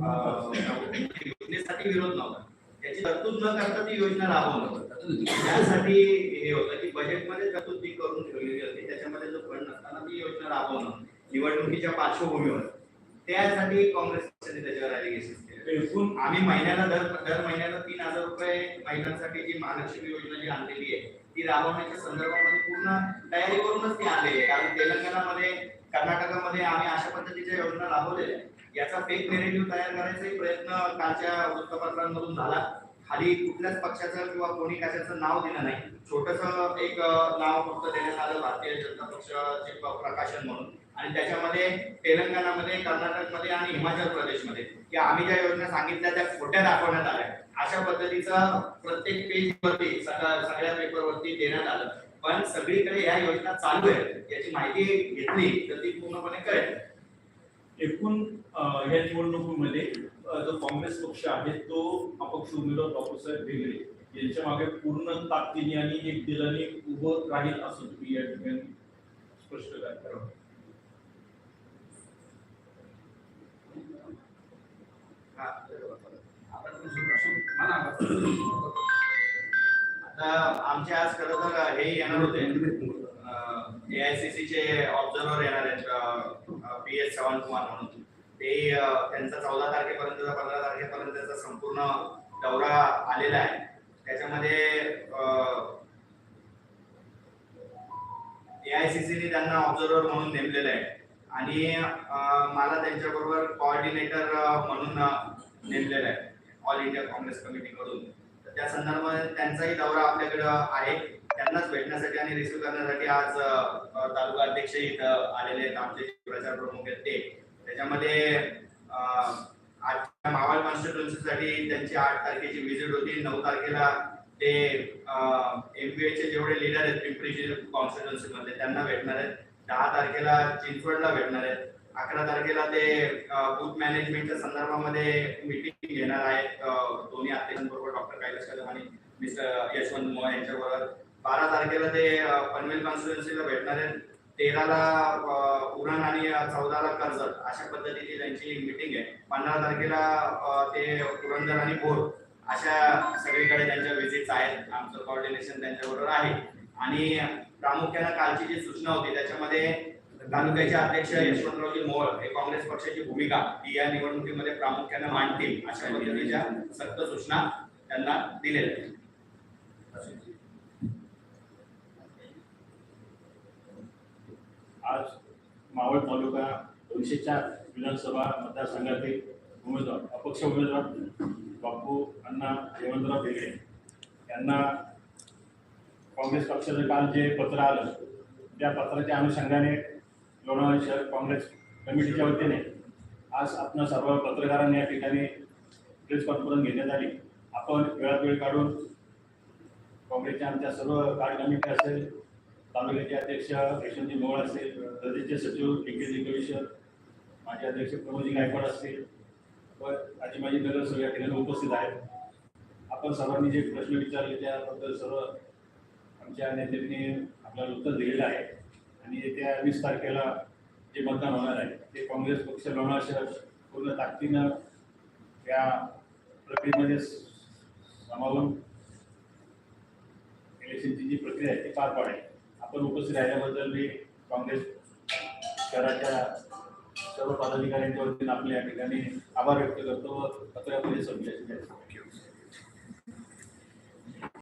योजनेसाठी विरोध नव्हता. त्याची तरतूद न करता ती योजना राबवणं त्यासाठी हे होतं की बजेटमध्ये तरतूद ती करून ठेवलेली होती. त्याच्यामध्ये जो फंड नसताना ती योजना राबवणं निवडणुकीच्या पार्श्वभूमीवर. त्यासाठी काँग्रेस पक्षाने त्याच्यावर एकूण आम्ही महिन्याला दर दर महिन्याला तीन हजार रुपये महिलांसाठी जी महालक्ष्मी योजना जी आणलेली आहे ती राबवण्याच्या संदर्भामध्ये पूर्ण तयारी करूनच ती आणलेली आहे. कारण तेलंगणामध्ये कर्नाटकामध्ये आम्ही अशा पद्धतीच्या योजना राबवलेल्या आहेत. याचा फेक नेरेटिव्ह तयार करायचाही प्रयत्न कालच्या वृत्तपत्रांमधून झाला. खाली कुठल्याच पक्षाचं किंवा कोणी कशाचं नाव दिलं नाही. छोटस एक नाव फक्त देण्यात आलं भारतीय जनता पक्षाचे प्रकाशन म्हणून. आणि त्याच्यामध्ये तेलंगणामध्ये कर्नाटकमध्ये आणि हिमाचल प्रदेशमध्ये या आम्ही ज्या योजना सांगितल्या त्या खोट्या दाखवण्यात आल्या. अशा पद्धतीचा प्रत्येक पेजवरती सगळ्या सगळ्या पेपरवरती देण्यात आलं. पण सगळीकडे या योजना चालू आहेत. याची माहिती घेतली तर ती पूर्णपणे करेल एकूण या निवडणुकीमध्ये जो काँग्रेस पक्ष आहे तो अपक्ष उमेदवार बापूसाहेब बेगडे यांच्या मागे पूर्ण ताकदीने आणि एक दिलाने उभं राहील असं तुम्ही या ठिकाणी स्पष्ट करा आता आमचे आज खरं तर हे येणार होते. एआयसीसी चे ऑब्झर्वर येणार आहेत पी एस चव्हाण कुमार म्हणून ते त्यांचा चौदा तारखेपर्यंतचा पंधरा तारखेपर्यंतचा संपूर्ण दौरा आलेला आहे. त्याच्यामध्ये ए आय सी सीने त्यांना ऑब्झर्वर म्हणून नेमलेलं आहे. आणि मला त्यांच्याबरोबर कोऑर्डिनेटर म्हणून नेमलेलं आहे. ऑल इंडिया काँग्रेस कमिटीकडून तर त्या संदर्भात त्यांचाही दौरा आपल्याकडे आहे. त्यांनाच भेटण्यासाठी आणि रिसिव्ह करण्यासाठी आज तालुका अध्यक्ष इथं आलेले आहेत आमचे प्रचार प्रमुख आहेत ते. त्याच्यामध्ये आजच्या मावळ कॉन्स्टिट्युन्सीसाठी त्यांची आठ तारखेची व्हिजिट होती. नऊ तारखेला ते एमबीएचे जेवढे लीडर आहेत पिंपरी कॉन्स्टिट्युन्सीमध्ये त्यांना भेटणार आहेत. दहा तारखेला चिंचवडला भेटणार आहेत. अकरा तारखेला ते बूथ मॅनेजमेंटच्या संदर्भामध्ये मीटिंग घेणार आहेत दोन्ही अध्यक्षांबरोबर डॉक्टर कैलास कदम आणि मिस्टर यशवंत मोह यांच्याबरोबर. बारा तारखेला ते पनवेल कॉन्स्टिट्युन्सीला भेटणार आहेत. तेराला उरण आणि चौदाला कर्जत अशा पद्धतीची त्यांची मीटिंग आहे. पंधरा तारखेला ते पुरंदर आणि भोर अशा सगळीकडे त्यांच्या व्हिजिट्स आहेत. आमचं कॉर्डिनेशन त्यांच्याबरोबर आहे. आणि प्रामुख्यानं कालची जी सूचना होती त्याच्यामध्ये तालुक्याचे अध्यक्ष यशवंतरावजी मोहोळ हे काँग्रेस पक्षाची भूमिका ही या निवडणुकीमध्ये प्रामुख्याने मांडतील अशा पद्धतीच्या सक्त सूचना त्यांना दिलेल्या आहेत. आज मावळ तालुका दोनशे चार विधानसभा मतदारसंघातील उमेदवार अपक्ष उमेदवार बापू अण्णा हेमंतराव बेगडे यांना काँग्रेस पक्षाचं काल जे पत्र आलं त्या पत्राच्या अनुषंगाने लोणावळा शहर काँग्रेस कमिटीच्या वतीने आज आपण सर्व पत्रकारांनी या ठिकाणी प्रेस कॉन्फरन्स घेण्यात आली. आपण वेळात वेळ काढून काँग्रेसच्या आमच्या सर्व कार्यकमिटी असेल तालुक्याचे अध्यक्ष यशवंतजी मोहोळ असेल प्रदेशचे सचिव डी के जी कविशर माजी अध्यक्ष प्रमोदजी गायकवाड असतील व आजी माजी नगरसेवक या ठिकाणी उपस्थित आहेत. आपण सर्वांनी जे प्रश्न विचारले त्याबद्दल सर्व आमच्या नेत्यांनी आपल्याला उत्तर दिलेलं आहे. आणि येत्या वीस तारखेला जे मतदान होणार आहे ते काँग्रेस पक्ष लोणार शहर पूर्ण ताकदीनं या प्रक्रियेमध्ये सामावून इलेक्शनची जी प्रक्रिया आहे ती पार पाडेल. आपण उपस्थित राहिल्याबद्दल मी काँग्रेस शहराच्या सर्व पदाधिकाऱ्यांच्या वतीने आपल्या या ठिकाणी आभार व्यक्त करतो व पत्रकारिता संपल्याची